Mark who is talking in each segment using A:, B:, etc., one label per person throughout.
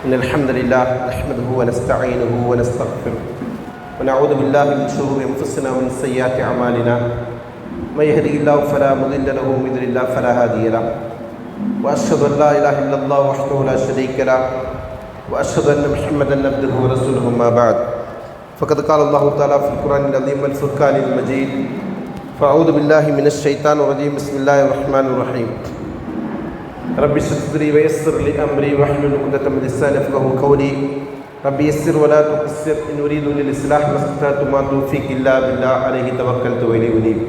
A: إن الحمد لله نحمده ونستعينه ونستغفره ونعوذ بالله من شرور أنفسنا ومن سيئات أعمالنا. من يهده الله فلا مضل له ومن يضلل الله فلا هادي له. وأشهد أن لا إله إلا الله وحده لا شريك له. وأشهد أن محمدا عبده ورسوله ما بعد. فقد قال الله تعالى في القرآن العظيم والفرقان المجيد. فأعوذ بالله من الشيطان الرجيم. بسم الله الرحمن الرحيم. رب اشرح صدري ويسر لي امري واحلل عقدة من لساني يفقهوا قولي رب يسر ولا تقصر ان اريد للاصلاح ما استطعت ما توفيق الا بالله عليه توكلت واليه انيب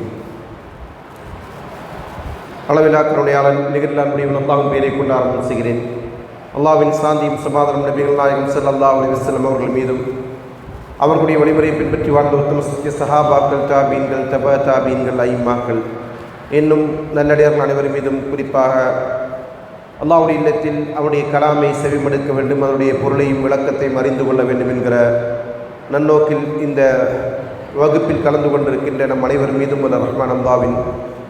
A: அளவிலா கருணையாளன் நிகழ்லான் முடியும் அல்லாவின் பெயரை கொண்டு ஆரம்பம் செய்கிறேன் அல்லாவின் சாந்தியும் சமாதானம் நபிகள் நாயகம் சல்லல்லா அலி வசல்லம் அவர்கள் மீதும் அவர்களுடைய வழிமுறையை பின்பற்றி வாழ்ந்த உத்தம சத்திய சஹாபாக்கள் தாபீன்கள் தப தாபீன்கள் ஐம்மாக்கள் என்னும் நல்லடியார்கள் அனைவரும் மீதும் குறிப்பாக அல்லாவுடைய இல்லத்தில் அவருடைய கலாமை செவிமடுக்க வேண்டும் அதனுடைய பொருளையும் விளக்கத்தையும் அறிந்து கொள்ள வேண்டும் என்கிற நன்னோக்கில் இந்த வகுப்பில் கலந்து கொண்டிருக்கின்ற நம் அனைவர் மீதும் உள்ள ரஹ்மான் அம்தாவின்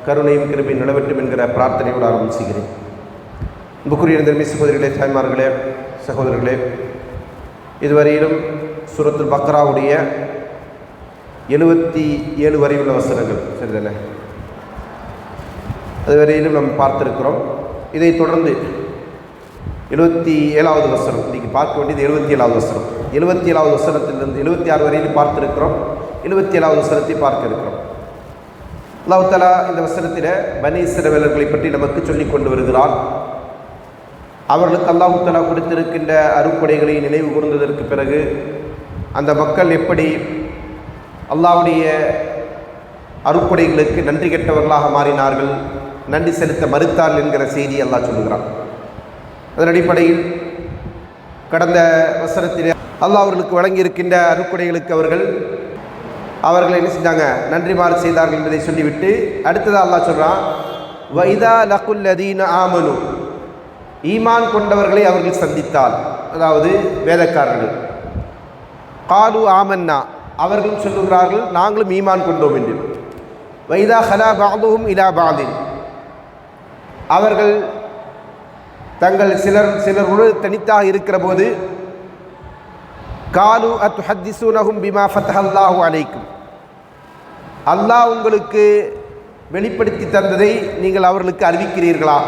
A: கருணையும் கிருபையும் நிலவட்டும் என்கிற பிரார்த்தனையோடு ஆரம்பிச்சுகிறேன் புக்குரிய திரும்பி சகோதரிகளே தாய்மார்களே சகோதரர்களே இதுவரையிலும் சூரத்துல் பக்ராவுடைய எழுபத்தி ஏழு வரையுள்ள வசனங்கள் சரிதானே? அதுவரையிலும் நாம் பார்த்திருக்கிறோம். இதைத் தொடர்ந்து எழுபத்தி ஏழாவது வசனம். இன்றைக்கி பார்க்க வேண்டியது எழுபத்தி ஏழாவது வசனம். எழுபத்தி ஏழாவது வசனத்திலிருந்து எழுபத்தி ஆறு வரையிலும் பார்த்திருக்கிறோம். எழுபத்தி ஏழாவது வசனத்தை பார்க்க இருக்கிறோம். அல்லாஹாலா இந்த வசனத்தில் பனீஸ்வரவேலர்களை பற்றி நமக்கு சொல்லிக் கொண்டு வருகிறார் அவர்களுக்கு அல்லாஹுத்தலா கொடுத்திருக்கின்ற அறுப்படைகளை நினைவு கூர்ந்ததற்கு பிறகு அந்த மக்கள் எப்படி அல்லாவுடைய அறுப்படைகளுக்கு நன்றி கெட்டவர்களாக மாறினார்கள் நன்றி செலுத்த மறுத்தார்கள் என்கிற செய்தி அல்லாஹ் சொல்லுகிறான். அதன் அடிப்படையில் கடந்த வசனத்தில் அல்லாஹ் அவர்களுக்கு வழங்கியிருக்கின்ற அருக்குடைகளுக்கு அவர்கள் அவர்கள் என்ன செஞ்சாங்க? நன்றி மாறு செய்தார்கள் என்பதை சொல்லிவிட்டு அடுத்ததாக அல்லாஹ் சொல்கிறான் வைதா லகுல்லதீன ஆமனு. ஈமான் கொண்டவர்களை அவர்கள் சந்தித்தால் அதாவது வேதக்காரர்கள். காலு ஆமன்னா. அவர்களும் சொல்லுகிறார்கள் நாங்களும் ஈமான் கொண்டோம் என்று. வைதா ஹலா பாதுவும் இலா பாதின். அவர்கள் தங்கள் சிலர் சிலரோடு தனித்தாக இருக்கிற போது காலு அத் ஹத்திசூனகும் பிமா ஃபத்தஹல்லாஹு அலைக்கும். அல்லாஹ் உங்களுக்கு வெளிப்படுத்தி தந்ததை நீங்கள் அவர்களுக்கு அறிவிக்கிறீர்களா?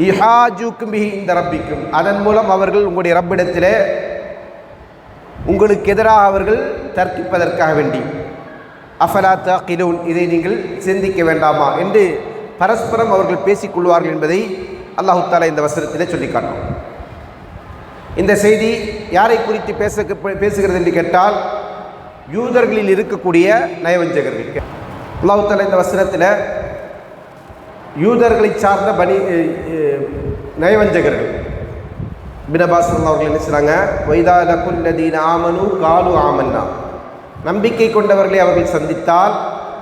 A: லிஹாஜூக்கும் பிஹி இந்த ரப்பிக்கும். அதன் மூலம் அவர்கள் உங்களுடைய ரப்பிடத்தில் உங்களுக்கு எதிராக அவர்கள் தர்க்கிப்பதற்காக வேண்டி. அஃபலா தாக்கிலூன்? இதை நீங்கள் சிந்திக்க வேண்டாமா? என்று பரஸ்பரம் அவர்கள் பேசிக்கொள்வார்கள் என்பதை அல்லாஹு தாலா இந்த வசனத்திலே சொல்லி காட்டும் இந்த செய்தி யாரை குறித்து பேச பேசுகிறது என்று கேட்டால் யூதர்களில் இருக்கக்கூடிய நயவஞ்சகர்கள். அல்லாஹு தாலா இந்த வசனத்தில் யூதர்களை சார்ந்த பணி நயவஞ்சகர்கள். பினபாசன் அவர்கள் என்ன செய்கிறாங்க வைதா லகுல்லதீன் ஆமனு காலு ஆமன்னா. நம்பிக்கை கொண்டவர்களை அவர்கள் சந்தித்தால்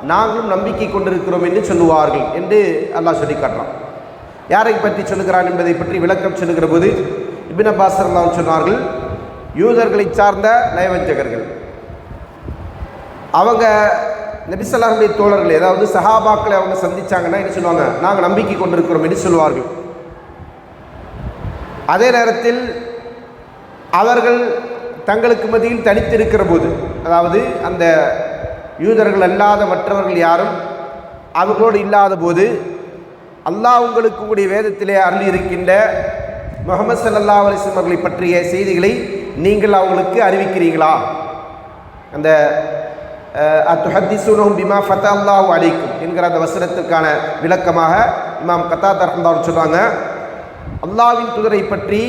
A: நாங்களும் நம்பிக்கை கொண்டிருக்கிறோம் என்று சொல்லுவார்கள் என்று அல்லாஹ் சொல்லி காட்டுறான் யாரை பற்றி சொல்லுகிறான் என்பதை பற்றி விளக்கம் சொல்லுகிற போது இபின் அப்பாஸ் சொன்னார்கள் யூதர்களை சார்ந்த நயவஞ்சகர்கள் அவங்க நபிசல்லாருடைய தோழர்கள் ஏதாவது சஹாபாக்களை அவங்க சந்தித்தாங்கன்னா என்ன சொல்லுவாங்க நாங்கள் நம்பிக்கை கொண்டிருக்கிறோம் என்று சொல்லுவார்கள். அதே நேரத்தில் அவர்கள் தங்களுக்கு மத்தியில் தனித்திருக்கிற போது அதாவது அந்த யூதர்கள் அல்லாத மற்றவர்கள் யாரும் அவர்களோடு இல்லாத போது அல்லாஹ் உங்களுக்கு கூடிய வேதத்திலே அருள் இருக்கின்ற முகமது சல்லா அலிஸ்லம் அவர்களை பற்றிய செய்திகளை நீங்கள் அவங்களுக்கு அறிவிக்கிறீங்களா அந்த அத்துஹத்திசுனும் பிமா ஃபத்தா அல்லாஹ் அலிக்கும் என்கிற அந்த வசனத்திற்கான விளக்கமாக இமாம் கத்தா தரந்தார் சொல்கிறாங்க அல்லாவின் துதரை பற்றி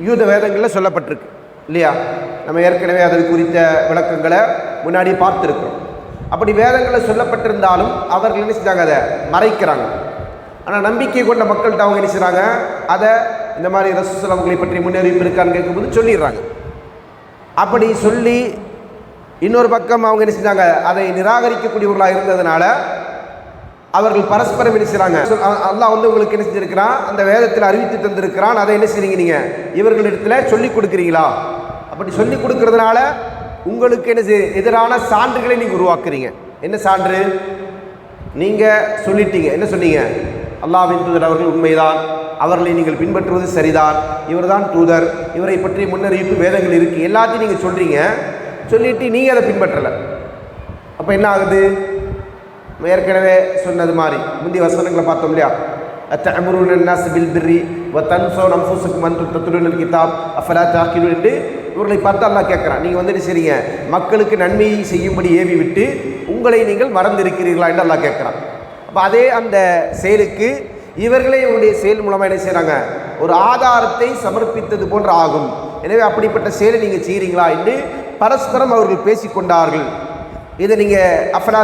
A: யூத வேதங்களில் சொல்லப்பட்டிருக்கு இல்லையா? நம்ம ஏற்கனவே அது குறித்த விளக்கங்களை முன்னாடி பார்த்துருக்கோம் அப்படி வேதங்களில் சொல்லப்பட்டிருந்தாலும் அவர்கள் என்ன செஞ்சாங்க? அதை மறைக்கிறாங்க. ஆனால் நம்பிக்கை கொண்ட மக்கள்கிட்ட அவங்க என்ன செய்கிறாங்க அதை இந்த மாதிரி ரசூசலவங்களை பற்றி முன்னறிவிப்பு இருக்கான்னு கேட்கும்போது சொல்லிடுறாங்க. அப்படி சொல்லி இன்னொரு பக்கம் அவங்க என்ன செஞ்சாங்க? அதை நிராகரிக்கக்கூடியவர்களாக இருந்ததுனால அவர்கள் பரஸ்பரம் என்ன செய்கிறாங்க அல்லாஹ் வந்து உங்களுக்கு என்ன செஞ்சிருக்கிறான்? அந்த வேதத்தில் அறிவித்து தந்திருக்கிறான். அதை என்ன செய்றீங்க நீங்கள் இவர்களிடத்தில் சொல்லி கொடுக்குறீங்களா? அப்படி சொல்லி கொடுக்கறதுனால உங்களுக்கு என்ன எதிரான சான்றுகளை நீங்கள் உருவாக்குறீங்க. என்ன சான்று? நீங்கள் சொல்லிட்டீங்க. என்ன சொன்னீங்க? அல்லாவின் தூதர் அவர்கள் உண்மைதான். அவர்களை நீங்கள் பின்பற்றுவது சரிதான். இவர் தான் தூதர். இவரை பற்றி முன்னறிவிப்பு வேதங்கள் இருக்குது எல்லாத்தையும் நீங்கள் சொல்கிறீங்க சொல்லிவிட்டு நீங்கள் அதை பின்பற்றலை. அப்போ என்ன ஆகுது? ஏற்கனவே சொன்னது மாதிரி முந்தைய வசனங்களை பார்த்தோம் இல்லையா? அத்தமுருன் பில் பிர்ரி வ தன் தன்சோ நம்சோசுக்கு மன்று தத்துடன் கிதாப் அஃபலா தாக்கிடு இவர்களை பார்த்து அல்லா கேட்குறான். நீங்கள் வந்துட்டு சரிங்க. மக்களுக்கு நன்மையை செய்யும்படி ஏவி விட்டு உங்களை நீங்கள் மறந்திருக்கிறீர்களா என்று அல்லா கேட்குறான். அப்போ அதே அந்த செயலுக்கு இவர்களே இவருடைய செயல் மூலமாக என்ன செய்கிறாங்க ஒரு ஆதாரத்தை சமர்ப்பித்தது போன்று ஆகும். எனவே அப்படிப்பட்ட செயலை நீங்கள் செய்கிறீங்களா என்று பரஸ்பரம் அவர்கள் பேசிக்கொண்டார்கள் இதை நீங்கள் அஃபலா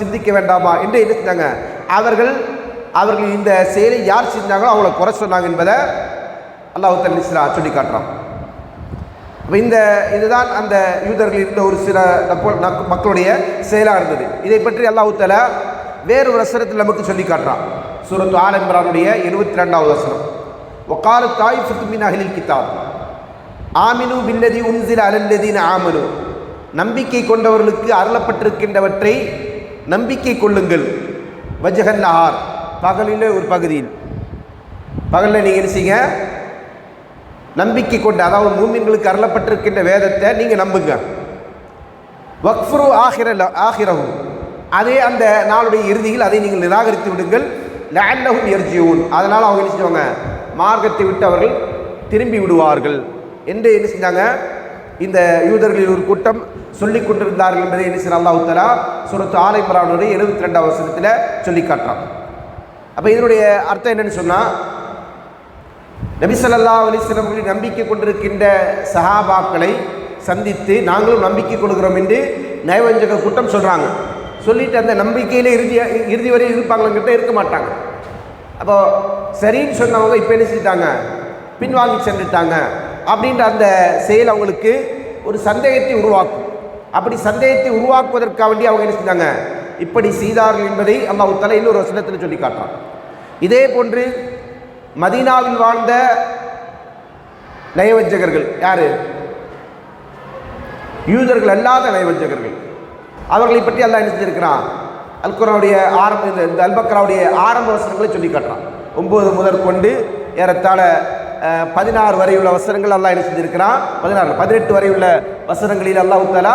A: சிந்திக்க வேண்டாமா என்று என்ன செஞ்சாங்க? அவர்கள் அவர்கள் இந்த செயலை யார் செஞ்சாங்களோ அவங்கள குறை சொன்னாங்க என்பதை அல்லாஹு தலிஸ்லா சொல்லி காட்டுறான். அப்போ இந்த இதுதான் அந்த யூதர்கள் இருந்த ஒரு சில மக்களுடைய செயலாக இருந்தது. இதை பற்றி அல்லாஹ் தஆலா வேறு ஒரு வசனத்தில் நமக்கு சொல்லி காட்டுறான். சூரத்து ஆல் இம்ரானுடைய எழுபத்தி ரெண்டாவது வசனம். ஒக்கால தாய் மின் அஹ்லில் கித்தாப் ஆமினு பில்லதி உன்சில் அலல்லதின் ஆமனு. நம்பிக்கை கொண்டவர்களுக்கு அருளப்பட்டிருக்கின்றவற்றை நம்பிக்கை கொள்ளுங்கள். வஜகன் நஹார். பகலிலே ஒரு பகுதியில். பகலில் நீங்கள் என்ன செய்யுங்க? நம்பிக்கை கொண்டு அதாவது மூமின்களுக்கு அருளப்பட்டிருக்கின்ற வேதத்தை நீங்கள் நம்புங்க. வக்ஃபுரு ஆகிர ஆகிரவும் அதே அந்த நாளுடைய இறுதியில் அதை நீங்கள் நிராகரித்து விடுங்கள். லேண்டகும் எர்ஜியூன் அதனால் அவங்க என்ன செஞ்சுவாங்க மார்க்கத்தை விட்டு அவர்கள் திரும்பி விடுவார்கள். என்று என்ன செஞ்சாங்க? இந்த யூதர்களில் ஒரு கூட்டம் சொல்லிக் கொண்டிருந்தார்கள் என்பதை என்ன செய்ய அல்லாஹ் தலா சுரத்து ஆலை எழுபத்தி ரெண்டாம் வருஷத்தில் சொல்லி காட்டுறான். அப்போ இதனுடைய அர்த்தம் என்னன்னு சொன்னால் நபிசல்லா அலிஸ்லம் அவர்களின் நம்பிக்கை கொண்டிருக்கின்ற சஹாபாக்களை சந்தித்து நாங்களும் நம்பிக்கை கொடுக்குறோம் என்று நயவஞ்சக கூட்டம் சொல்கிறாங்க சொல்லிட்டு அந்த நம்பிக்கையிலே இறுதி இறுதி வரை இருப்பாங்கள்கிட்ட இருக்க மாட்டாங்க. அப்போது சரின்னு சொன்னவங்க இப்போ என்ன செஞ்சிட்டாங்க? பின்வாங்கி சென்றுட்டாங்க. அப்படின்ற அந்த செயல் அவங்களுக்கு ஒரு சந்தேகத்தை உருவாக்கும். அப்படி சந்தேகத்தை உருவாக்குவதற்காக வேண்டி அவங்க என்ன செஞ்சாங்க? இப்படி செய்தார்கள் என்பதை அல்லாஹ் தலை இன்னொரு வசனத்தில் சொல்லி காட்டான் இதே போன்று மதீனாவில் வாழ்ந்த நயவஞ்சகர்கள் யாரு? யூதர்கள் அல்லாத நயவஞ்சகர்கள். அவர்களை பற்றி எல்லாம் என்ன செஞ்சிருக்கிறான்? அல்குராவுடைய ஆரம்ப இந்த அல்பக்கராவுடைய அல்பக்ராவுடைய ஆரம்ப வசனங்களை சொல்லி காட்டுறான். ஒன்பது முதற் கொண்டு ஏறத்தாழ பதினாறு வரை உள்ள வசனங்கள் அல்லாஹ் என்ன செஞ்சிருக்கிறான்? பதினாறு பதினெட்டு வரை உள்ள வசனங்களில் அல்லாஹ் தாலா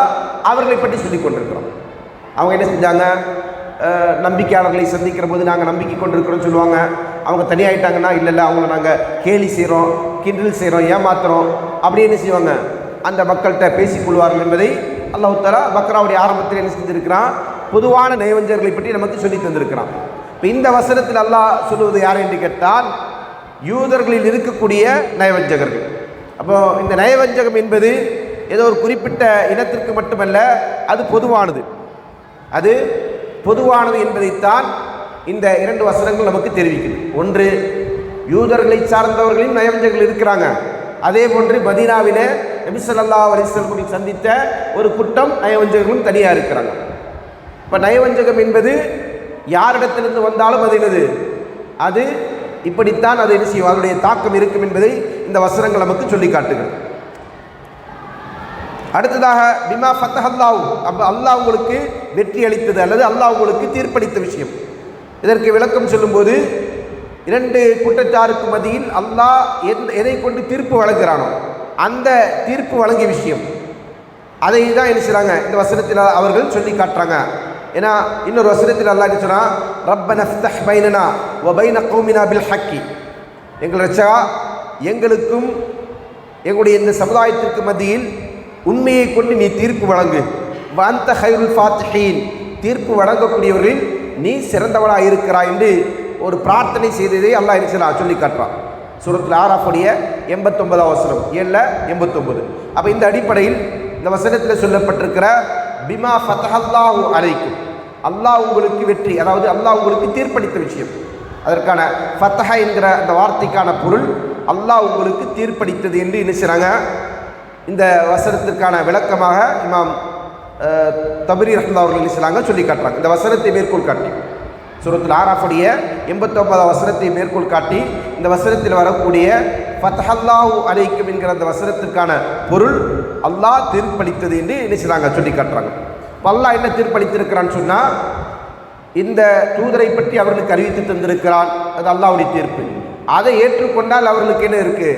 A: அவர்களை பற்றி சொல்லி கொண்டிருக்கிறோம் அவங்க என்ன செஞ்சாங்க? நம்பிக்கையாளர்களை சந்திக்கிற போது நாங்கள் நம்பிக்கை கொண்டிருக்கிறோம்னு சொல்லுவாங்க. அவங்க தனியாகிட்டாங்கன்னா இல்லை இல்லை அவங்கள நாங்கள் கேலி செய்கிறோம் கிண்டல் செய்கிறோம் ஏமாத்துறோம் அப்படி என்ன செய்வாங்க? அந்த மக்கள்கிட்ட பேசிக்கொள்வார்கள் என்பதை அல்லாஹ் பக்ராவுடைய ஆரம்பத்தில் என்ன செஞ்சுருக்கிறான்? பொதுவான நயவஞ்சர்களை பற்றி நமக்கு சொல்லி தந்திருக்கிறான். இப்போ இந்த வசனத்தில் அல்லாஹ் சொல்லுவது யார் என்று கேட்டால் யூதர்களில் இருக்கக்கூடிய நயவஞ்சகர்கள். அப்போது இந்த நயவஞ்சகம் என்பது ஏதோ ஒரு குறிப்பிட்ட இனத்திற்கு மட்டுமல்ல அது பொதுவானது. அது பொதுவானது என்பதைத்தான் இந்த இரண்டு வசனங்கள் நமக்கு தெரிவிக்குது. ஒன்று யூதர்களை சார்ந்தவர்களின் நயவஞ்சங்கள் இருக்கிறாங்க. அதே போன்று மதீனாவிலே நபிசல்லா ஸல்லல்லாஹு சந்தித்த ஒரு குட்டம் நயவஞ்சகர்களும் தனியாக இருக்கிறாங்க. இப்போ நயவஞ்சகம் என்பது யாரிடத்திலிருந்து வந்தாலும் அது என்னது? அது இப்படித்தான் அது என்ன செய்யும்? அதனுடைய தாக்கம் இருக்கும் என்பதை இந்த வசனங்கள் நமக்கு சொல்லி காட்டுகிறது. அடுத்ததாக பிமா ஃபத்தஹல்லாஹு அப்போ அல்லாஹ் உங்களுக்கு வெற்றி அளித்தது அல்லது அல்லாஹ் உங்களுக்கு தீர்ப்பளித்த விஷயம். இதற்கு விளக்கம் சொல்லும்போது இரண்டு குற்றச்சாருக்கு மதியில் அல்லாஹ் எந்த எதை கொண்டு தீர்ப்பு வழங்குகிறானோ அந்த தீர்ப்பு வழங்கிய விஷயம். அதை தான் என்ன செய்கிறாங்க இந்த வசனத்தில் அவர்கள் சொல்லி காட்டுறாங்க. ஏன்னா இன்னொரு வசனத்தில் அல்லாஹ் என்ன சொன்னா ரப்பன ஃப்தஹ் பைனனா வ பைன கௌமினா பில் ஹக்கி எங்கள் ரச்சா எங்களுக்கும் எங்களுடைய இந்த சமுதாயத்திற்கு மத்தியில் உண்மையை கொண்டு நீ தீர்ப்பு வழங்கு. வந்த ஹைருல் ஃபாத்ஹீன் தீர்ப்பு வழங்கக்கூடியவர்களில் நீ சிறந்தவனாக இருக்கிறாய் என்று ஒரு பிரார்த்தனை செய்ததை அல்லாஹ் என்ன சொல்லி காட்டுறான். சுரத்தில் ஆறாஃபுடைய எண்பத்தொன்பதாம் வசனம். ஏழில் எண்பத்தொம்பது அப்போ இந்த அடிப்படையில் இந்த வசனத்தில் சொல்லப்பட்டிருக்கிற பிமா ஃபத்தஹல்லாஹு அழைக்கும் அல்லாஹ் உங்களுக்கு வெற்றி அதாவது அல்லாஹ் உங்களுக்கு தீர்ப்பளித்த விஷயம். அதற்கான ஃபத்தஹ என்கிற அந்த வார்த்தைக்கான பொருள் அல்லாஹ் உங்களுக்கு தீர்ப்பளித்தது என்று என்ன செய்கிறாங்க இந்த வசனத்திற்கான விளக்கமாக இமாம் தபிரி தபரி அவர்கள் என்ன சொல்லி காட்டுறாங்க. இந்த வசனத்தை மேற்கோள் காட்டி. சுரத்தில் ஆராஃபுடைய எண்பத்தொன்பதாம் வசனத்தை மேற்கோள் காட்டி இந்த வசனத்தில் வரக்கூடிய ஃபத்ஹல்லாஹு அலைக்கும் என்கிற அந்த வசனத்திற்கான பொருள் அல்லாஹ் தீர்ப்பளித்தது என்று என்ன செய்றாங்க சொல்லி காட்டுறாங்க. அல்லாஹ் என்ன தீர்ப்பளித்திருக்கிறான்னு சொன்னால் இந்த தூதரை பற்றி அவர்களுக்கு அறிவித்து தந்திருக்கிறான். அது அல்லாவுடைய தீர்ப்பு. அதை ஏற்றுக்கொண்டால் அவர்களுக்கு என்ன இருக்குது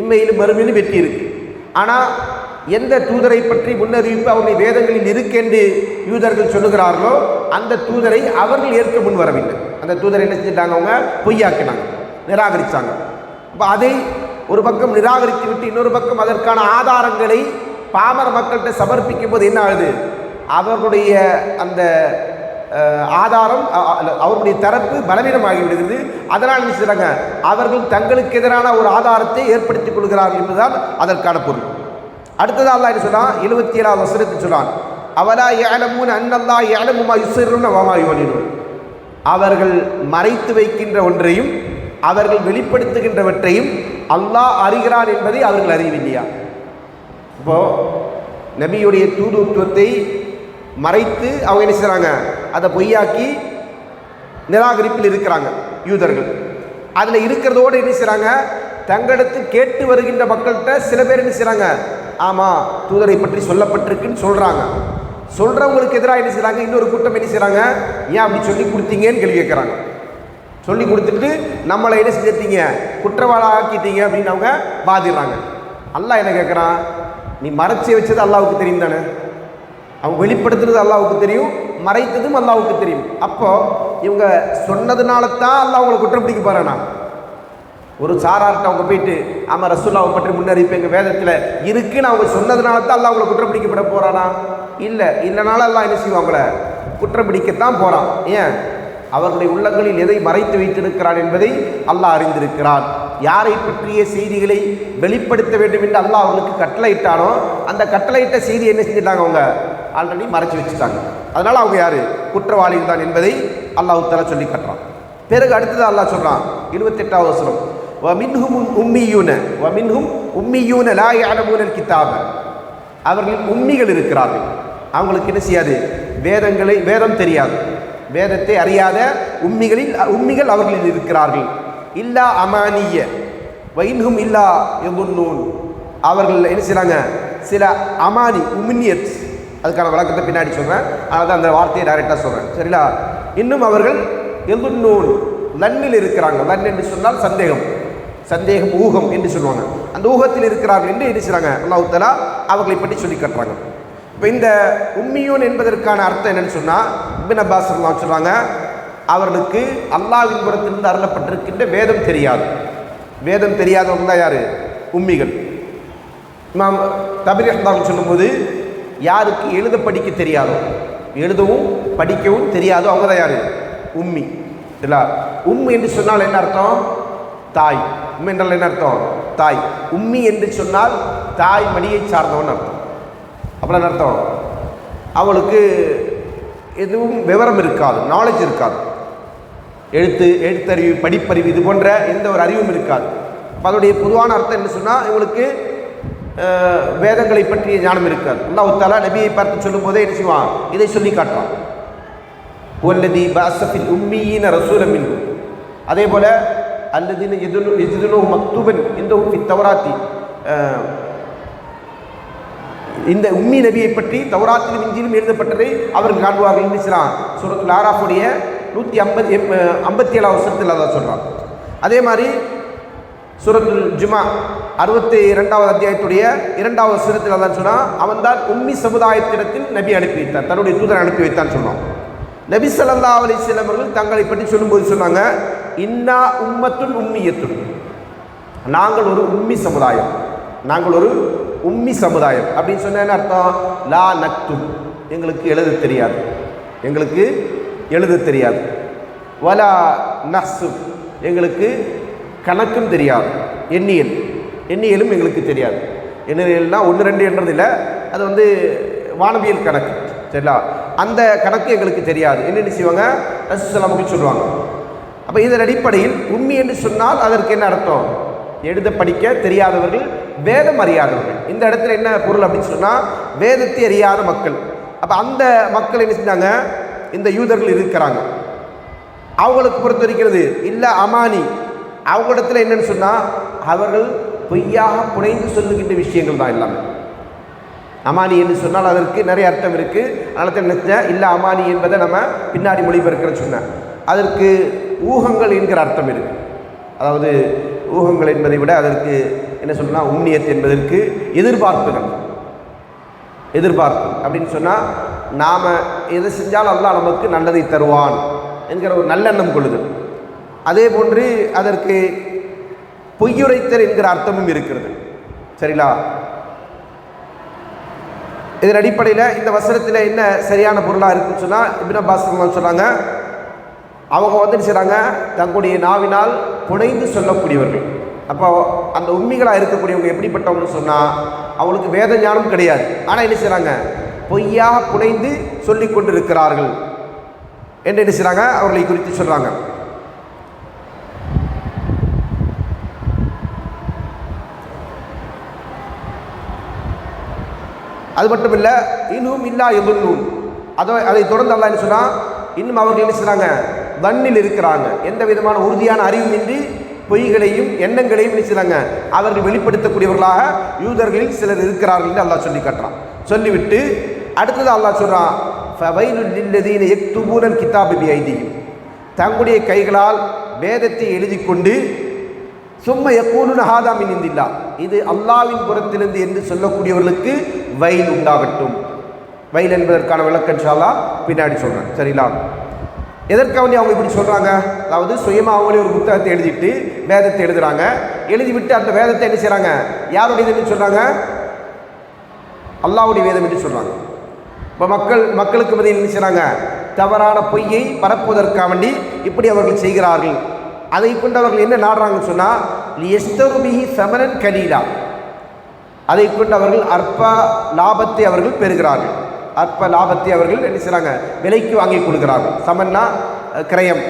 A: இம்மையிலும் மறுமையிலும் வெற்றி இருக்குது ஆனால் எந்த தூதரை பற்றி முன்னறிவிப்பு அவருடைய வேதங்களில் இருக்கென்று யூதர்கள் சொல்லுகிறார்களோ அந்த தூதரை அவர்கள் ஏற்க முன் வரவில்லை. அந்த தூதரை என்ன செஞ்சிட்டாங்க அவங்க? பொய்யாக்கினாங்க நிராகரித்தாங்க அப்போ அதை ஒரு பக்கம் நிராகரித்து விட்டு இன்னொரு பக்கம் அதற்கான ஆதாரங்களை பாமர மக்கள்கிட்ட சமர்ப்பிக்கும் போது என்ன ஆகுது? அவர்களுடைய அந்த ஆதாரம் அவருடைய தரப்பு பலவீனமாகிவிடுகிறது. அதனால் என்ன அவர்கள் தங்களுக்கு எதிரான ஒரு ஆதாரத்தை ஏற்படுத்திக் கொள்கிறார்கள் என்பதுதான் அதற்கான பொருள். அடுத்தது என்ன சொன்னால் எழுபத்தி ஏழாவது வசனத்தில் சொன்னான் அவலா ஏலமூன் அன்னல்லா ஏழமுமா யுசருன்னு அவமா யுவனினும் அவர்கள் மறைத்து வைக்கின்ற ஒன்றையும் அவர்கள் வெளிப்படுத்துகின்றவற்றையும் அல்லாஹ் அறிகிறான் என்பதை அவர்கள் அறியவில்லையா? இப்போ நபியுடைய தூதுத்துவத்தை மறைத்து அவங்க என்ன செய்கிறாங்க அதை பொய்யாக்கி நிராகரிப்பில் இருக்கிறாங்க யூதர்கள். அதில் இருக்கிறதோடு என்ன செய்கிறாங்க தங்களிடத்து கேட்டு வருகின்ற மக்கள்கிட்ட சில பேர் என்ன செய்கிறாங்க ஆமாம் தூதரை பற்றி சொல்லப்பட்டிருக்குன்னு சொல்கிறாங்க சொல்கிறவங்களுக்கு எதிராக என்ன செய்கிறாங்க இன்னொரு கூட்டம் என்ன செய்கிறாங்க ஏன் அப்படி சொல்லி கொடுத்தீங்கன்னு கேள்வி கேட்குறாங்க. சொல்லி கொடுத்துட்டு நம்மளை என்ன செஞ்சீங்க குற்றவாளாக ஆக்கிட்டீங்க அப்படின்னு அவங்க பாதிடுறாங்க அல்லாஹ் என்ன கேட்குறான்? நீ மறைச்சி வச்சது அல்லாவுக்கு தெரியும் தானே? அவங்க வெளிப்படுத்துறது அல்லாவுக்கு தெரியும் மறைத்ததும் அல்லாவுக்கு தெரியும். அப்போ இவங்க சொன்னதுனால தான் அல்லா அவங்களை குற்றம் பிடிக்க போறானா? ஒரு சாரார்ட்ட அவங்க போயிட்டு ஆமாம் ரசூல்லாவை பற்றி முன்னறிவிப்பு எங்கள் வேதத்தில் இருக்குன்னு அவங்க சொன்னதுனால தான் அல்லாஹ் அவங்களை குற்றம் பிடிக்கப்பட போறானா? இல்லை இல்லைனால எல்லாம் என்ன செய்வோம் அவங்கள? குற்றம் பிடிக்கத்தான் போகிறான் ஏன்? அவர்களுடைய உள்ளங்களில் எதை மறைத்து வைத்திருக்கிறான் என்பதை அல்லாஹ் அறிந்திருக்கிறான். யாரை பற்றிய செய்திகளை வெளிப்படுத்த வேண்டும் என்று அல்லாஹ் அவர்களுக்கு கட்டளையிட்டானோ அந்த கட்டளையிட்ட செய்தி என்ன செஞ்சிட்டாங்க அவங்க? ஆல்ரெடி மறைச்சு வச்சுட்டாங்க. அதனால் அவங்க யார்? குற்றவாளிகள் தான் என்பதை அல்லாஹ் சொல்லி கட்டுறான். பிறகு அடுத்தது அல்லாஹ் சொல்கிறான் இருபத்தெட்டாவது வசனம். வமின்ஹும் உம்மியூன வமின்ஹும் உம்மியூன லா யஅலமூனல் கித்தாப அவர்கள் உம்மிகள் இருக்கிறார்கள். அவங்களுக்கு என்ன செய்யாது? வேதங்களை வேதம் தெரியாது. வேதத்தை அறியாத உம்மிகளில் உம்மிகள் அவர்களில் இருக்கிறார்கள். இல்லா அமானிய வைன்ஹும் இல்லா எதுன்னூன் அவர்கள் என்ன செய்கிறாங்க சில அமானி உமினியத் அதுக்கான விளக்கத்தை பின்னாடி சொல்கிறேன் அதாவது அந்த வார்த்தையை டைரெக்டாக சொல்கிறேன் சரிங்களா? இன்னும் அவர்கள் எதுநூல் லன்னில் இருக்கிறாங்க. லன் என்று சொன்னால் சந்தேகம். சந்தேகம் ஊகம் என்று சொல்லுவாங்க. அந்த ஊகத்தில் இருக்கிறார்கள் என்று என்ன அல்லாஹுத்தலா அவர்களை பற்றி சொல்லி கட்டுறாங்க. இப்போ இந்த உம்மியூன் என்பதற்கான அர்த்தம் என்னன்னு சொன்னால் இபின் அப்பாஸ் சொல்கிறாங்க அவர்களுக்கு அல்லாவின் புறத்திலிருந்து அருளப்பட்டிருக்கின்ற வேதம் தெரியாது. வேதம் தெரியாதவங்க தான் யார்? உம்மிகள். இமாம் தபிர் அஹ்தாம் சொல்லும்போது யாருக்கு எழுத படிக்க தெரியாதோ? எழுதவும் படிக்கவும் தெரியாதோ? அவங்க தான் யார்? உம்மி. இல்லை உம்மி என்று சொன்னால் என்ன அர்த்தம்? தாய். உம்மி என்றால் என்ன அர்த்தம்? தாய். உம்மி என்று சொன்னால் தாய் மடியை சார்ந்தவன் அர்த்தம். அப்புறம் என்ன அர்த்தம். அவளுக்கு எதுவும் விவரம் இருக்காது நாலேஜ் இருக்காது. எழுத்து எழுத்தறிவு படிப்பறிவு இது போன்ற எந்த ஒரு அறிவும் இருக்காது. அதனுடைய பொதுவான அர்த்தம் என்ன சொன்னால் இவங்களுக்கு வேதங்களை பற்றிய ஞானம் இருக்காது. அல்லாஹ் தாலா நபியை பார்த்து சொல்லும் போதே என்ன செய்வான்? இதை சொல்லி காட்டுறான் ஒல்லதி பாசஃபில் உம்மியின ரசூலமின் அதே போல அல்லதின எதுனு எதுனோ மக்தூபன் இந்த தவராத்தி இந்த உம்மி நபியை பற்றி தௌராத்திலும் இஞ்சிலும் எழுதப்பட்டதை அவர்கள் காண்பார்கள் என்று சொல்கிறான் சூரத்துல் ஆராஃபுடைய நூற்றி ஐம்பத்தி ஐம்பத்தி ஏழாவது வருஷத்தில் அதான் சொல்கிறான் அதே மாதிரி சூரத்துல் ஜுமா அறுபத்தி இரண்டாவது அத்தியாயத்துடைய இரண்டாவது சுரத்தில் தான் சொன்னால் அவன் தான் உம்மி சமுதாயத்திடத்தில் நபி அனுப்பி வைத்தான் தன்னுடைய தூதர் அனுப்பி வைத்தான்னு சொன்னான் நபி சல்லா அலி வஸல்லம் அவர்கள் தங்களை பற்றி சொல்லும்போது சொன்னாங்க இன்னா உம்மத்துன் உம்மியத்துன். நாங்கள் ஒரு உம்மி சமுதாயம் நாங்கள் ஒரு உம்மி சமுதாயம். அப்படின்னு சொன்ன அர்த்தம்? லா நக்தும். எங்களுக்கு எழுத தெரியாது. எங்களுக்கு எழுத தெரியாது. வலா நஹ்சு எங்களுக்கு கணக்கும் தெரியாது. எண்ணியல். எண்ணியலும் எங்களுக்கு தெரியாது. எண்ணியல்னால் ஒன்று ரெண்டு என்றதில்லை அது வந்து வானவியல் கணக்கு. சரிங்களா? அந்த கணக்கு எங்களுக்கு தெரியாது. என்னென்ன செய்வாங்க? ரசூசலாமுக்கு சொல்லுவாங்க. அப்போ இதன் அடிப்படையில் உண்மை என்று சொன்னால் அதற்கு என்ன அர்த்தம்? எழுத படிக்க தெரியாதவர்கள் வேதம் அறியாதவர்கள். இந்த இடத்துல என்ன பொருள் அப்படின்னு சொன்னால் வேதத்தை அறியாத மக்கள். அப்போ அந்த மக்கள் என்ன செஞ்சாங்க? இந்த யூதர்கள் இருக்கிறாங்க. அவங்களுக்கு பொறுத்த இருக்கிறது இல்லை அமானி. அவங்களிடத்தில் என்னன்னு சொன்னால் அவர்கள் பொய்யாக புனைந்து சொல்லுகின்ற விஷயங்கள் தான் எல்லாமே. அமானி என்று சொன்னால் அதற்கு நிறைய அர்த்தம் இருக்குது அதனால் நினைச்சேன் இல்லை அமானி என்பதை நம்ம பின்னாடி மொழிபெயர்க்கிற சொன்னேன் அதற்கு ஊகங்கள் என்கிற அர்த்தம் இருக்குது அதாவது ஊகங்கள் என்பதை விட அதற்கு என்ன சொல்லலாம் உண்ணியத் என்பதற்கு எதிர்பார்ப்புகள். எதிர்பார்ப்பு அப்படின்னு சொன்னால் நாம் எதை செஞ்சாலும் அல்லா நமக்கு நல்லதை தருவான் என்கிற ஒரு நல்லெண்ணம் கொள்ளுது அதே போன்று அதற்கு பொய்யுரைத்தல் என்கிற அர்த்தமும் இருக்கிறது. சரிங்களா? இதன் அடிப்படையில் இந்த வசனத்தில் என்ன சரியான பொருளாக இருக்குன்னு சொன்னால் இபின் அப்பாஸ் சொன்னாங்க அவங்க வந்து என்ன செய்கிறாங்க தங்களுடைய நாவினால் புனைந்து சொல்லக்கூடியவர்கள். அப்போ அந்த உண்மைகளாக இருக்கக்கூடியவங்க எப்படிப்பட்டவங்கன்னு சொன்னால் அவங்களுக்கு வேத ஞானம் கிடையாது. ஆனால் என்ன செய்கிறாங்க பொய்யாக புனைந்து சொல்லி கொண்டிருக்கிறார்கள். என்று என்ன செய்கிறாங்க அவர்களை குறித்து சொல்கிறாங்க அது மட்டும் இல்லை இன்னும் இல்லா எதுன்னும் அதை அதை தொடர்ந்து அல்லா சொன்னால் இன்னும் அவர்கள் என்ன செய்கிறாங்க வண்ணில் இருக்கிறாங்க. எந்த விதமான உறுதியான அறிவுமின்றி பொய்களையும் எண்ணங்களையும் என்ன செய்கிறாங்க அவர்கள் வெளிப்படுத்தக்கூடியவர்களாக யூதர்களில் சிலர் இருக்கிறார்கள் என்று அல்லாஹ் சொல்லி காட்டுறான். சொல்லிவிட்டு அடுத்தது அல்லாஹ் சொல்கிறான் ஃபவைலுல்லதீன எக்துபூனல் கிதாபி ஐதியும் தங்களுடைய கைகளால் வேதத்தை எழுதி கொண்டு சும்ம எப்பூனு ஹாதாமின் இந்தில்லா இது அல்லாவின் புறத்திலிருந்து என்று சொல்லக்கூடியவர்களுக்கு வயல் உண்டாகட்டும். வயல் என்பதற்கான விளக்கம் சாலா பின்னாடி சொல்கிறேன் சரிங்களா? எதற்காக அவங்க இப்படி சொல்கிறாங்க அதாவது சுயமாக அவங்களே ஒரு புத்தகத்தை எழுதிட்டு வேதத்தை எழுதுகிறாங்க எழுதிவிட்டு அந்த வேதத்தை என்ன செய்கிறாங்க யாருடையதுன்னு சொல்கிறாங்க அல்லாவுடைய வேதம் என்று சொல்கிறாங்க இப்போ மக்கள் மக்களுக்கு பதில் என்ன செய்கிறாங்க தவறான பொய்யை பரப்புவதற்காக வேண்டி இப்படி அவர்கள் செய்கிறார்கள். அதை கொண்டு அவர்கள் என்ன நாடுறாங்கன்னு சொன்னால் எஸ்தருபிஹி சமரன் கலீலா. அதை கொண்டு அவர்கள் அற்ப லாபத்தை அவர்கள் பெறுகிறார்கள். அற்ப லாபத்தை அவர்கள் என்ன செய்கிறாங்க விலைக்கு வாங்கி கொடுக்கிறார்கள். சமன்னா கிரயம்.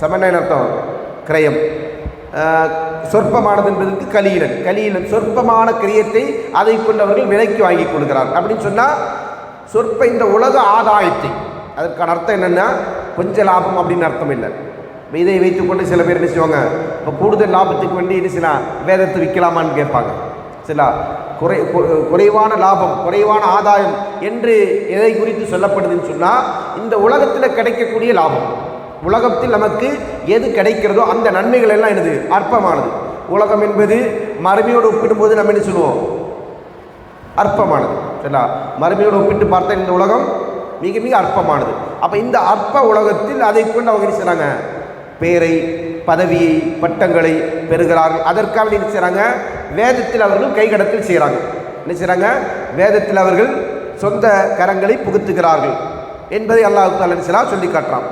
A: சமன்னா என்ன அர்த்தம்? கிரயம். சொற்பமானது என்பதற்கு கலீலன். கலீலன் சொற்பமான கிரியத்தை அதை கொண்டு அவர்கள் விலைக்கு வாங்கி கொடுக்கிறார்கள். அப்படின்னு சொன்னால் சொற்ப இந்த உலக ஆதாயத்தை அதற்கான அர்த்தம் என்னென்னா கொஞ்சம் லாபம் அப்படின்னு அர்த்தம் இல்லை. இதை வைத்துக்கொண்டு சில பேர் என்ன செய்வாங்க? இப்போ கூடுதல் லாபத்துக்கு வேண்டி என்ன செய்யலாம்? வேதத்தை விற்கலாமான்னு கேட்பாங்க. சரிங்களா? குறை குறைவான லாபம் குறைவான ஆதாயம் என்று எதை குறித்து சொல்லப்படுதுன்னு சொன்னால் இந்த உலகத்தில் கிடைக்கக்கூடிய லாபம். உலகத்தில் நமக்கு எது கிடைக்கிறதோ அந்த நன்மைகள் எல்லாம் என்னது? அற்பமானது. உலகம் என்பது மறுமையோடு ஒப்பிடும்போது நம்ம என்ன சொல்லுவோம்? அற்பமானது. சரிங்களா? மறுமையோடு ஒப்பிட்டு பார்த்தா இந்த உலகம் மிக மிக அற்பமானது. அப்போ இந்த அற்ப உலகத்தில் அதை கொண்டு அவங்க என்ன செய்கிறாங்க பேரை பதவியை பட்டங்களை பெறுகிறார்கள் அதற்காக என்ன செய்கிறாங்க வேதத்தில் அவர்கள் கைகடத்தில் செய்கிறாங்க என்ன செய்கிறாங்க வேதத்தில் அவர்கள் சொந்த கரங்களை புகுத்துகிறார்கள் என்பதை அல்லாஹ் தாலா சொல்லி காட்டுறான்.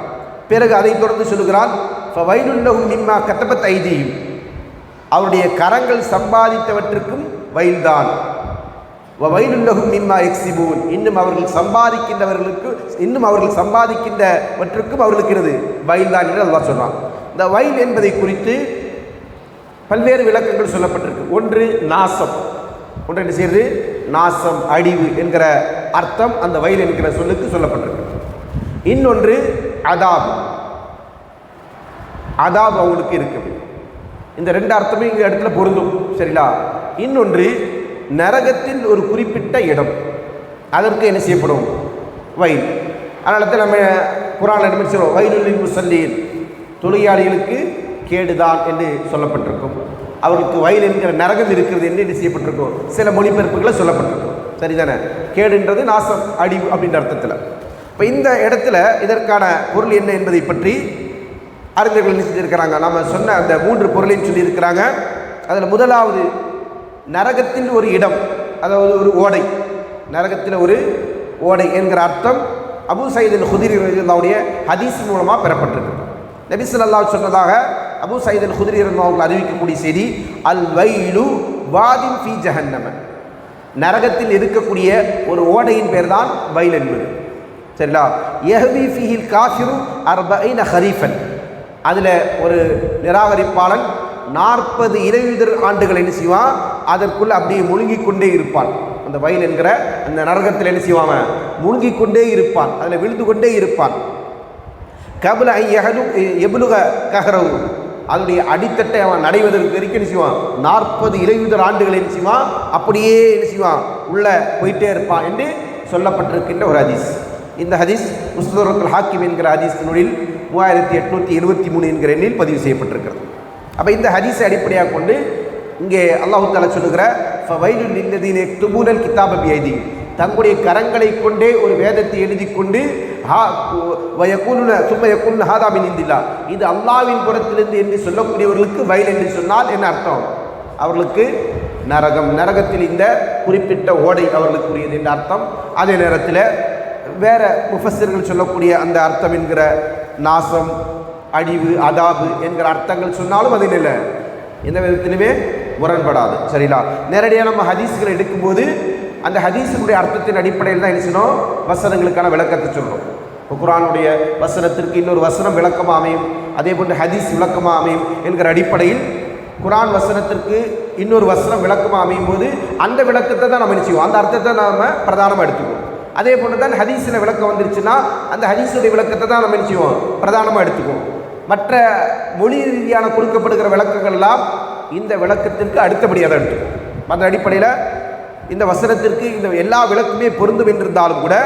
A: பிறகு அதை தொடர்ந்து சொல்லுகிறான் வயலுள்ளகும் மிம்மா கத்தபத் ஐதியும் அவருடைய கரங்கள் சம்பாதித்தவற்றுக்கும் வயல்தான். வயலுள்ளகும் மிம்மா எக்ஸிபூன். இன்னும் அவர்கள் சம்பாதிக்கின்றவர்களுக்கு இன்னும் அவர்கள் சம்பாதிக்கின்றவற்றுக்கும் அவர்களுக்கு வயல் தான் என்று அல்லாஹ் சொல்கிறான் இந்த வயல் என்பதை குறித்து பல்வேறு விளக்கங்கள் சொல்லப்பட்டிருக்கு. ஒன்று நாசம். ஒன்று என்ன செய்யுது? நாசம் அழிவு என்கிற அர்த்தம் அந்த வயல் என்கிற சொல்லுக்கு சொல்லப்பட்டிருக்கு. இன்னொன்று அதாப். அதாப் அவங்களுக்கு இருக்குது இந்த ரெண்டு அர்த்தமும் இங்கே இடத்துல பொருந்தும். சரிங்களா? இன்னொன்று நரகத்தில் ஒரு குறிப்பிட்ட இடம். அதற்கு என்ன செய்யப்படும்? வயல். அதனால தான் நம்ம குரான் என்ன சொல்லுவோம் வயலுள்ளில் முசல்லீன் தொழிலாளிகளுக்கு கேடுதான் என்று சொல்லப்பட்டிருக்கும். அவருக்கு வயல் என்கிற நரகம் இருக்கிறது என்று என்ன செய்யப்பட்டிருக்கும்? சில மொழிபெயர்ப்புகளை சொல்லப்பட்டிருக்கும். சரிதானே? கேடுன்றது நாசம் அடிவு அப்படின்ற அர்த்தத்தில். இப்போ இந்த இடத்துல இதற்கான பொருள் என்ன என்பதை பற்றி அறிஞர்கள் என்ன செஞ்சிருக்கிறாங்க? நம்ம சொன்ன அந்த மூன்று பொருளையும் சொல்லியிருக்கிறாங்க. அதில் முதலாவது நரகத்தில் ஒரு இடம் அதாவது ஒரு ஓடை. நரகத்தில் ஒரு ஓடை என்கிற அர்த்தம் அபு சயீதில் ஹுதிரி இருந்தாவுடைய ஹதீஸ் மூலமாக பெறப்பட்டிருக்கு. நபிசுல்லா சொன்னதாக அபு சயீதில் ஹுதிரி இருந்தவங்க அறிவிக்கக்கூடிய செய்தி அல் வைலு வாதின் ஃபி ஜஹன்னம. நரகத்தில் இருக்கக்கூடிய ஒரு ஓடையின் பேர் தான் வைல் என்பது. சரிங்களா? எஹவி ஃபிஹில் காஃபிரு அர்பைன ஹரீஃபன். அதில் ஒரு நிராகரிப்பாளன் நாற்பது இறையுதர் ஆண்டுகள் என்ன செய்வான் அதற்குள்ளே அப்படியே முழுங்கிக் கொண்டே இருப்பான் அந்த வயல் என்கிற அந்த நரகத்தில் என்ன செய்வான் அவன்? முழுங்கிக் கொண்டே இருப்பான் அதில் விழுந்து கொண்டே இருப்பான் கபல ஐயகலு எபுலுக கஹரவு. அதனுடைய அடித்தட்டை அவன் நடைவதற்கு வரைக்கும் என்ன செய்வான்? நாற்பது இறையுதர் ஆண்டுகள் என்ன செய்வான் அப்படியே என்ன செய்வான் உள்ளே போயிட்டே இருப்பான் என்று சொல்லப்பட்டிருக்கின்ற ஒரு ஹதீஸ். இந்த ஹதீஸ் முஸ்தரத்துல் ஹாக்கிம் என்கிற ஹதீஸ் நூலில் மூவாயிரத்தி எட்நூற்றி எழுபத்தி மூணு என்கிற எண்ணில் பதிவு செய்யப்பட்டிருக்கிறது. அப்போ இந்த ஹதீஸை அடிப்படையாக கொண்டு இங்கே அல்லாஹு தாலா சொல்லுகிற ஃபவைலு நில்லதீன் எக்துபூனல் கிதாப பிஐதி தங்களுடைய கரங்களை கொண்டே ஒரு வேதத்தை எழுதி கொண்டு ஹா வயக்கூலுன சும்மா யக்கூலுன ஹாதாமின் இந்தில்லா. இது அல்லாவின் புறத்திலிருந்து என்று சொல்லக்கூடியவர்களுக்கு வயல் என்று சொன்னால் என்ன அர்த்தம்? அவர்களுக்கு நரகம் நரகத்தில் இந்த குறிப்பிட்ட ஓடை அவர்களுக்குரியது என்ற அர்த்தம். அதே நேரத்தில் வேற முஃபஸர்கள் சொல்லக்கூடிய அந்த அர்த்தம் என்கிற நாசம் அழிவு அதாபு என்கிற அர்த்தங்கள் சொன்னாலும் அது இல்லை எந்த விதத்திலுமே முரண்படாது. சரிங்களா? நேரடியாக நம்ம ஹதீஸுகளை எடுக்கும்போது அந்த ஹதீஸுடைய அர்த்தத்தின் அடிப்படையில் தான் என்ன செய்யணும்? வசனங்களுக்கான விளக்கத்தை சொல்கிறோம் இப்போ குரானுடைய வசனத்திற்கு இன்னொரு வசனம் விளக்கமாக அமையும். அதே போன்று ஹதீஸ் விளக்கமாக அமையும் என்கிற அடிப்படையில் குரான் வசனத்திற்கு இன்னொரு வசனம் விளக்கமாக அமையும் போது அந்த விளக்கத்தை தான் நம்ம நிச்சயம் அந்த அர்த்தத்தை நாம் பிரதானமாக எடுத்துக்குவோம். அதே போன்று தான் ஹதீஸில் விளக்கம் வந்துருச்சுன்னா அந்த ஹதீஸுடைய விளக்கத்தை தான் நம்ம நிச்சயம் பிரதானமாக எடுத்துக்குவோம். மற்ற மொழி ரீதியான கொடுக்கப்படுகிற விளக்கங்கள் எல்லாம் இந்த விளக்கத்திற்கு அடுத்தபடியாக தான் இருக்கும் அந்த அடிப்படையில் இந்த வசனத்திற்கு இந்த எல்லா விளக்குமே பொருந்தும் என்றிருந்தாலும் கூட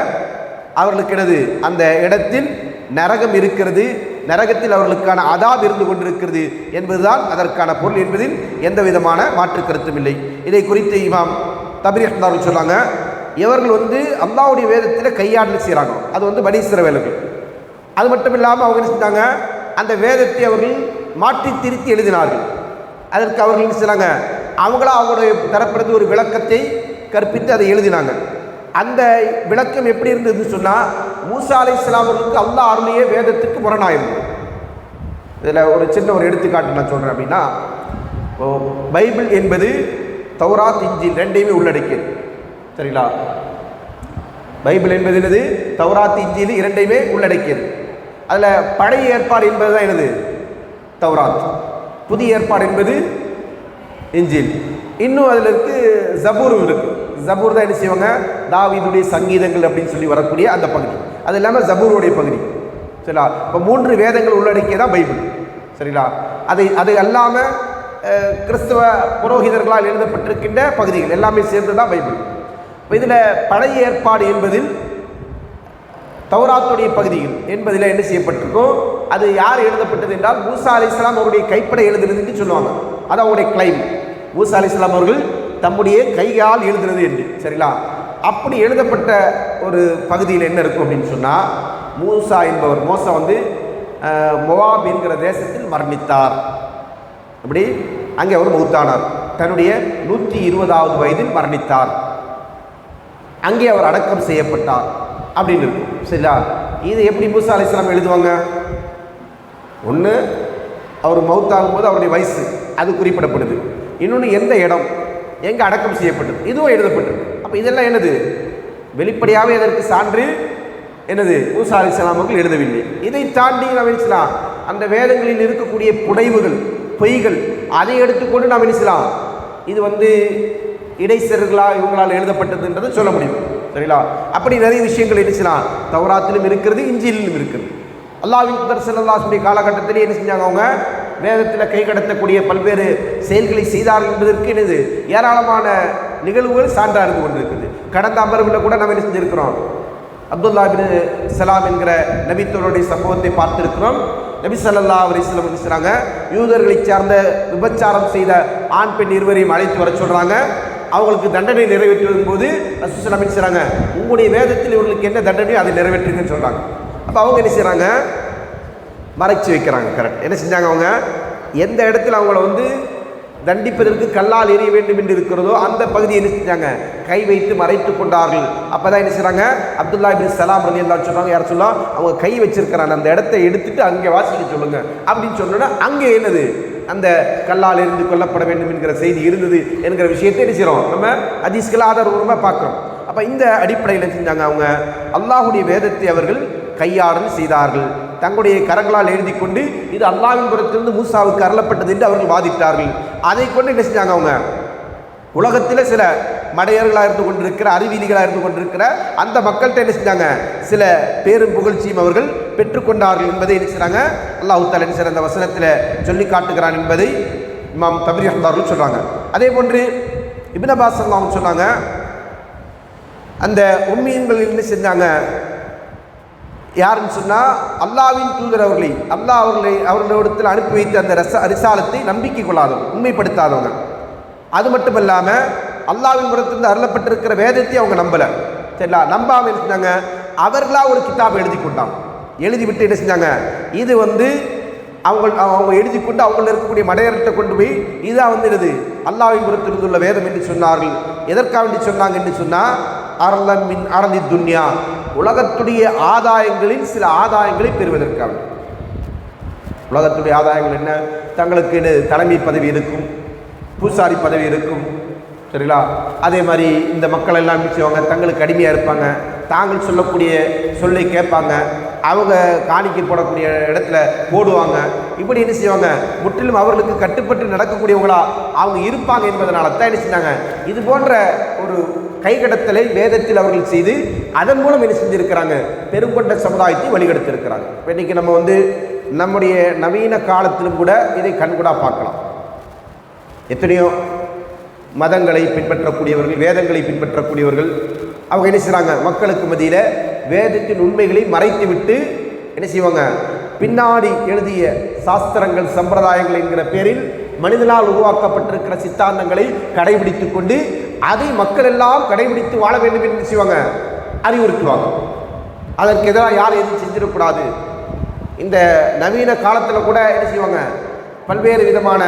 A: அவர்களுக்கு எனது அந்த இடத்தில் நரகம் இருக்கிறது நரகத்தில் அவர்களுக்கான அதாப் இருந்து கொண்டிருக்கிறது என்பதுதான் அதற்கான பொருள் என்பதில் எந்த விதமான மாற்று கருத்தும் இல்லை. இதை குறித்து இமாம் தபிரி அஹ்தார்கள் சொன்னாங்க இவர்கள் வந்து அல்லாவுடைய வேதத்தில் கையாடல் செய்கிறாங்க அது வந்து பனீஸ்வர வேலைகள் அது மட்டும் இல்லாமல் அவங்க என்ன செஞ்சாங்க அந்த வேதத்தை அவர்கள் மாற்றி திருத்தி எழுதினார்கள். அதற்கு அவர்கள் என்ன அவங்களா அவங்களுடைய தரப்பிலிருந்து ஒரு விளக்கத்தை கற்பித்து அதை எழுதினாங்க. அந்த விளக்கம் எப்படி இருந்ததுன்னு சொன்னால் மூசா அலை இஸ்லாமர்களுக்கு அல்லா அருளிய வேதத்துக்கு முரணாயிருந்தது. இதில் ஒரு சின்ன ஒரு எடுத்துக்காட்டு நான் சொல்கிறேன் அப்படின்னா இப்போ பைபிள் என்பது தௌராத் இஞ்சில் ரெண்டையுமே உள்ளடக்கியது. சரிங்களா? பைபிள் என்பது என்னது? தௌராத் இஞ்சில் இரண்டையுமே உள்ளடக்கியது. அதில் பழைய ஏற்பாடு என்பது தான் எனது தௌராத். புதிய ஏற்பாடு என்பது இஞ்சில். இன்னும் அதில் இருக்கு ஜபூரும் இருக்கு. ஜபூர் தான் என்ன செய்வாங்க? தாவிதுடைய சங்கீதங்கள் அப்படின்னு சொல்லி வரக்கூடிய அந்த பகுதி. அது இல்லாமல் ஜபூருடைய பகுதி. சரிங்களா? இப்போ மூன்று வேதங்கள் உள்ளடக்கிய தான் பைபிள். சரிங்களா? அதை அது அல்லாமல் கிறிஸ்தவ புரோகிதர்களால் எழுதப்பட்டிருக்கின்ற பகுதிகள். எல்லாமே சேர்ந்து தான் பைபிள் இதில் பழைய ஏற்பாடு என்பதில் தௌராத்துடைய பகுதியில் என்பதில் என்ன செய்யப்பட்டிருக்கும்? அது யார் எழுதப்பட்டது என்றால் மூசா அலி இஸ்லாம் அவருடைய கைப்பட எழுதுனதுன்னு சொல்லுவாங்க. அது அவருடைய கிளைம் மூசா அலி இஸ்லாம் அவர்கள் தம்முடைய கையால் எழுதுனது என்று சரிங்களா? அப்படி எழுதப்பட்ட ஒரு பகுதியில் என்ன இருக்கும் அப்படின்னு சொன்னால் மூசா என்பவர் மோசா வந்து மொவாப் என்கிற தேசத்தில் மரணித்தார். அப்படி அங்கே அவர் மௌத்தானார். தன்னுடைய நூற்றி இருபதாவது வயதில் மரணித்தார். அங்கே அவர் அடக்கம் செய்யப்பட்டார். அப்படின்னு இருக்கும் சரியா இது எப்படி மூசா அலிஸ்லாம் எழுதுவாங்க? ஒன்று அவர் மவுத்தாகும் போது அவருடைய வயசு அது குறிப்பிடப்படுது. இன்னொன்று எந்த இடம் எங்கே அடக்கம் செய்யப்பட்டது இதுவும் எழுதப்பட்டது அப்போ இதெல்லாம் என்னது? வெளிப்படையாகவே அதற்கு சான்று என்னது? மூசா அலிஸ்லாம் அவர்கள் எழுதவில்லை. இதை தாண்டி நாம் என்ன அந்த வேதங்களில் இருக்கக்கூடிய புனைவுகள் பொய்கள் அதை எடுத்துக்கொண்டு நாம் என்ன செய்யலாம்? இது வந்து இடைச்சர்களா இவங்களால் எழுதப்பட்டதுன்றதை சொல்ல முடியும். சரிங்களா அப்படி நிறைய விஷயங்கள் என்ன செய்யலாம்? தௌராத்திலும் இருக்கிறது இஞ்சிலும் இருக்கிறது. அல்லாவின் புதர் காலகட்டத்திலே என்ன செஞ்சாங்க அவங்க? வேதத்தில் கை கடத்தக்கூடிய பல்வேறு செயல்களை செய்தார்கள் என்பதற்கு என்னது? ஏராளமான நிகழ்வுகள் சான்றாக இருந்து கொண்டிருக்குது. கடந்த அமர்வில் கூட நம்ம என்ன செஞ்சுருக்கிறோம்? அப்துல்லா பின் சலாம் என்கிற நபித்தோருடைய சம்பவத்தை பார்த்திருக்கிறோம். நபி சல்லா அவரை வஸல்லம் என்ன யூதர்களை சார்ந்த விபச்சாரம் செய்த ஆண் பெண் இருவரையும் அழைத்து வர சொல்கிறாங்க அவங்களுக்கு தண்டனை நிறைவேற்றுவதும் போது ரசூலுல்லாஹி என்ன உங்களுடைய வேதத்தில் இவர்களுக்கு என்ன தண்டனையோ அதை நிறைவேற்றுங்கன்னு சொல்கிறாங்க அப்போ அவங்க என்ன செய்கிறாங்க மறைச்சு வைக்கிறாங்க கரெக்ட் என்ன செஞ்சாங்க அவங்க? எந்த இடத்துல அவங்கள வந்து தண்டிப்பதற்கு கல்லால் எரிய வேண்டும் என்று இருக்கிறதோ அந்த பகுதியை என்ன செஞ்சாங்க? கை வைத்து மறைத்து கொண்டார்கள். அப்பதான் என்ன செய்கிறாங்க அப்துல்லா இபின் சலாம் ரலி எல்லாம் சொன்னாங்க யார் சொல்லலாம் அவங்க கை வச்சிருக்கிறாங்க. அந்த இடத்தை எடுத்துட்டு அங்கே வாசிக்க சொல்லுங்க. அப்படின்னு சொன்னோன்னா அங்கே என்னது? அந்த கல்லால் இருந்து கொல்லப்பட வேண்டும் என்கிற செய்தி இருந்தது என்கிற விஷயத்தை என்ன செய்றோம்? நம்ம ஹதீஸ்கள் ஆதாரபூர்வமாக பார்க்குறோம். அப்போ இந்த அடிப்படையில் என்ன செஞ்சாங்க அவங்க? அல்லாஹுடைய வேதத்தை அவர்கள் கையாடல் செய்தார்கள். தங்களுடைய கரங்களால் எழுதி கொண்டு இது அல்லாவின் புறத்திலிருந்து மூசாவுக்கு அருளப்பட்டது என்று அவர்கள் வாதிட்டார்கள். அதை கொண்டு என்ன செஞ்சாங்க அவங்க? உலகத்தில் சில மடையர்களாக இருந்து கொண்டிருக்கிற அறிவியலிகளாக இருந்து கொண்டிருக்கிற அந்த மக்கள்கிட்ட என்ன செஞ்சாங்க? சில பேரும் புகழ்ச்சியும் அவர்கள் பெற்றுக்கொண்டார்கள் என்பதை என்ன செய்கிறாங்க அல்லாஹ் என்ன செய்ற அந்த வசனத்தில் சொல்லி காட்டுகிறான் என்பதை இமாம் தபிரி அஹ்தார்கள் சொல்கிறாங்க அதே போன்று இபின் அபாஸ் சொன்னாங்க அந்த உண்மையன்கள் என்ன செஞ்சாங்க? யாருன்னு சொன்னால் அல்லாவின் தூதர் அவர்களை அல்லாஹ் அவர்களை அவர்களிடத்தில் அனுப்பி வைத்த அந்த ரச ரிசாலத்தை நம்பிக்கை கொள்ளாதவங்க உண்மைப்படுத்தாதவங்க. அது மட்டும் இல்லாமல் அல்லாவின் புறத்திலிருந்து அருளப்பட்டிருக்கிற வேதத்தை அவங்க நம்பலை. சரிங்களா? நம்பாமல் என்ன செஞ்சாங்க? அவர்களாக ஒரு கிதாப் எழுதி கொண்டாங்க. எழுதி விட்டு என்ன செஞ்சாங்க? இது வந்து அவங்க அவங்க எழுதி கொண்டு அவங்கள இருக்கக்கூடிய மடையர்கிட்ட கொண்டு போய் இதான் வந்து இது அல்லாவின் புறத்திலிருந்துள்ள வேதம் என்று சொன்னார்கள். எதற்காக வேண்டி சொன்னாங்க என்று சொன்னால் அரளன் மின் அரளி துன்யா. உலகத்துடைய ஆதாயங்களில் சில ஆதாயங்களை பெறுவதற்காக. உலகத்துடைய ஆதாயங்கள் என்ன? தங்களுக்கு தலைமை பதவி இருக்கும் பூசாரி பதவி இருக்கும். சரிங்களா? அதே மாதிரி இந்த மக்கள் எல்லாம் செய்வாங்க? தங்களுக்கு அடிமையாக இருப்பாங்க. தாங்கள் சொல்லக்கூடிய சொல்லை கேட்பாங்க. அவங்க காணிக்கை போடக்கூடிய இடத்துல போடுவாங்க. இப்படி என்ன செய்வாங்க? முற்றிலும் அவர்களுக்கு கட்டுப்பட்டு நடக்கக்கூடியவங்களா அவங்க இருப்பாங்க என்பதனால தான் என்ன செஞ்சாங்க? இது போன்ற ஒரு கைகடத்தலை வேதத்தில் அவர்கள் செய்து அதன் மூலம் என்ன செஞ்சுருக்கிறாங்க? பெருங்கொண்ட சமுதாயத்தை வழிகெடுத்திருக்கிறாங்க. இப்போ இன்றைக்கி நம்ம வந்து நம்முடைய நவீன காலத்திலும் கூட இதை கண்கூடாக பார்க்கலாம். எத்தனையோ மதங்களை பின்பற்றக்கூடியவர்கள் வேதங்களை பின்பற்றக்கூடியவர்கள் அவங்க என்ன செய்கிறாங்க மக்களுக்கு மத்தியில் வேதத்தின் உண்மைகளை மறைத்துவிட்டு என்ன செய்வாங்க? பின்னாடி எழுதிய சாஸ்திரங்கள் சம்பிரதாயங்கள் என்கிற பேரில் மனிதனால் உருவாக்கப்பட்டிருக்கிற சித்தாந்தங்களை கடைபிடித்து கொண்டு அதை மக்கள் எல்லாம் கடைபிடித்து வாழ வேண்டும் என்று என்ன செய்வாங்க? அறிவுறுத்துவாங்க. அதற்கு எதிராக யாரும் எதுவும் செஞ்சிடக்கூடாது. இந்த நவீன காலத்தில் கூட என்ன செய்வாங்க? பல்வேறு விதமான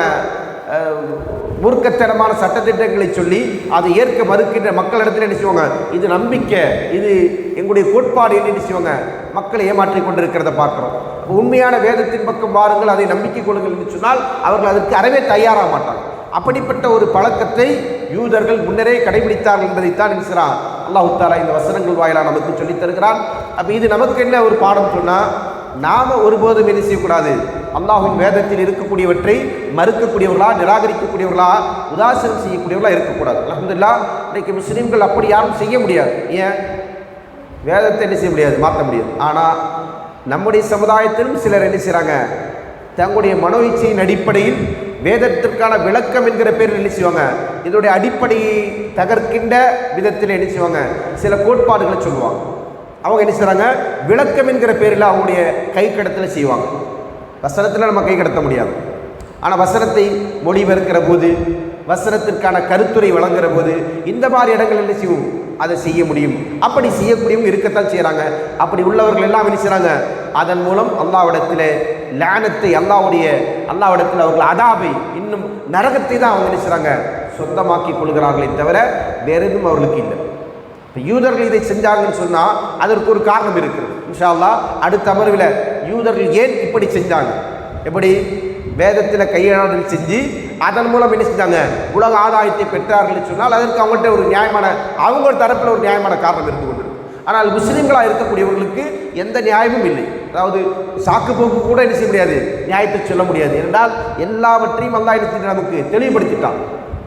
A: மூர்க்கத்தனமான சட்டத்திட்டங்களை சொல்லி அதை ஏற்க மறுக்கின்ற மக்களிடத்தில் என்ன செய்வாங்க? இது நம்பிக்கை இது எங்களுடைய கோட்பாடு என்ன செய்வாங்க? மக்களை ஏமாற்றி கொண்டிருக்கிறத பார்க்குறோம். உண்மையான வேதத்தின் பக்கம் வாருங்கள் அதை நம்பிக்கை கொள்ளுங்கள் என்று சொன்னால் அவர்கள் அதற்கு அறவே தயாராக மாட்டாங்க. அப்படிப்பட்ட ஒரு பழக்கத்தை யூதர்கள் முன்னரே கடைபிடித்தார்கள் என்பதைத்தான் நினைக்கிறான் அல்லாஹு தாலா இந்த வசனங்கள் வாயிலாக நமக்கு சொல்லித் தருகிறான். அப்போ இது நமக்கு என்ன ஒரு பாடம் சொன்னால் நாம ஒருபோதும் என்ன செய்யக்கூடாது? அல்லாஹின் வேதத்தில் இருக்கக்கூடியவற்றை மறுக்கக்கூடியவர்களா நிராகரிக்கக்கூடியவர்களா உதாசீனம் செய்யக்கூடியவர்களா இருக்கக்கூடாது. அலமதுல்லா இன்றைக்கு முஸ்லீம்கள் அப்படி யாரும் செய்ய முடியாது. ஏன்? வேதத்தை என்ன செய்ய முடியாது? மாற்ற முடியாது. ஆனால் நம்முடைய சமுதாயத்திலும் சிலர் என்ன செய்கிறாங்க தங்களுடைய மனோ இச்சையின் அடிப்படையில் வேதத்திற்கான விளக்கம் என்கிற பேரில் என்ன செய்வாங்க? இதோடைய அடிப்படையை தகர்க்கின்ற விதத்தில் என்ன செய்வாங்க? சில கோட்பாடுகளை சொல்லுவாங்க. அவங்க என்ன செய்கிறாங்க விளக்கம் என்கிற பேரில் அவங்களுடைய கை கடத்தலை செய்வாங்க. வசனத்தில் நம்ம கை கடத்த முடியாது. ஆனால் வசனத்தை மொழிபெயர்க்கிற போது வசனத்திற்கான கருத்துரை வழங்குற போது இந்த மாதிரி இடங்கள் என்ன செய்வோம் அதை செய்ய முடியும். அப்படி செய்யக்கூடியவங்க இருக்கத்தான் செய்கிறாங்க அப்படி உள்ளவர்கள் எல்லாம் என்ன செய்கிறாங்க அதன் மூலம் அல்லாவிடத்தில் லேனத்தை அல்லாவுடைய அல்லாவிடத்தில் அவர்கள் அதாபை இன்னும் நரகத்தை தான் அவங்க என்ன செய்கிறாங்க சொந்தமாக்கி கொள்கிறார்களே தவிர வேற எதுவும் அவர்களுக்கு இல்லை. இப்போ யூதர்கள் இதை செஞ்சாங்கன்னு சொன்னால் அதற்கு ஒரு காரணம் இருக்குது இன்ஷா அல்லாஹ் அடுத்த அமர்வில் யூதர்கள் ஏன் இப்படி செஞ்சாங்க? எப்படி? வேதத்தில் கையாளர்கள் செஞ்சு அதன் மூலம் என்ன செஞ்சாங்க? உலக ஆதாயத்தை பெற்றார்கள் சொன்னால் அதற்கு அவங்கள்ட்ட ஒரு நியாயமான அவங்க தரப்பில் ஒரு நியாயமான காரணம் இருந்து கொண்டு ஆனால் முஸ்லீம்களாக இருக்கக்கூடியவர்களுக்கு எந்த நியாயமும் இல்லை. அதாவது சாக்கு போக்கு கூட என்ன செய்ய முடியாது? நியாயத்தை சொல்ல முடியாது. என்றால் எல்லாவற்றையும் அல்லாஹ் என்ன நமக்கு தெளிவுபடுத்திட்டான்.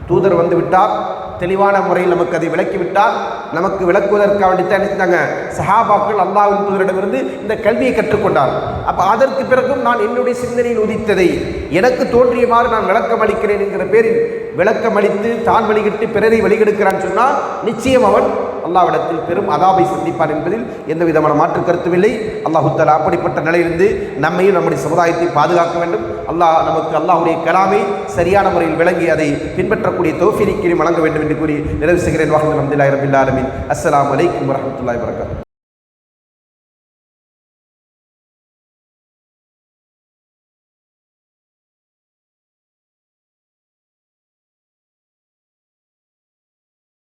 A: தூதர் வந்து விட்டார் தெளிவான முறையில் நமக்கு அதை விளக்கிவிட்டால் நமக்கு விளக்குவதற்காக வேண்டித்தான் என்ன செஞ்சாங்க சஹாபாக்கள் அல்லாவின் தூதரிடமிருந்து இந்த கல்வியை கற்றுக்கொண்டார். அப்போ அதற்கு பிறகும் நான் என்னுடைய சிந்தனையில் உதித்ததை எனக்கு தோன்றியமாறு நான் விளக்கம் அளிக்கிறேன் என்கிற பேரில் விளக்கம் அளித்து தான் வழிகிட்டு பிறரை வழிகெடுக்கிறான்னு சொன்னால் நிச்சயம் அவன் அல்லாவிடத்தில் பெரும் அதாபை சந்திப்பார் என்பதில் எந்த விதமான மாற்று கருத்துமில்லை அல்லாஹு அப்படிப்பட்ட நிலையிலிருந்து நம்மையும் நம்முடைய சமுதாயத்தை பாதுகாக்க வேண்டும். அல்லாஹ் நமக்கு அல்லாஹுடைய கலாமை சரியான முறையில் விளங்கி அதை பின்பற்றக்கூடிய தோஃபினிக்கினை வழங்க வேண்டும் என்று கூறி நிறைவு செய்கிறேன். வாஹித் அஹமதுல்லாஹி ரபில் அஸ்லாம் அஸ்ஸலாமு அலைக்கும் வரஹ்மத்துல்லாஹி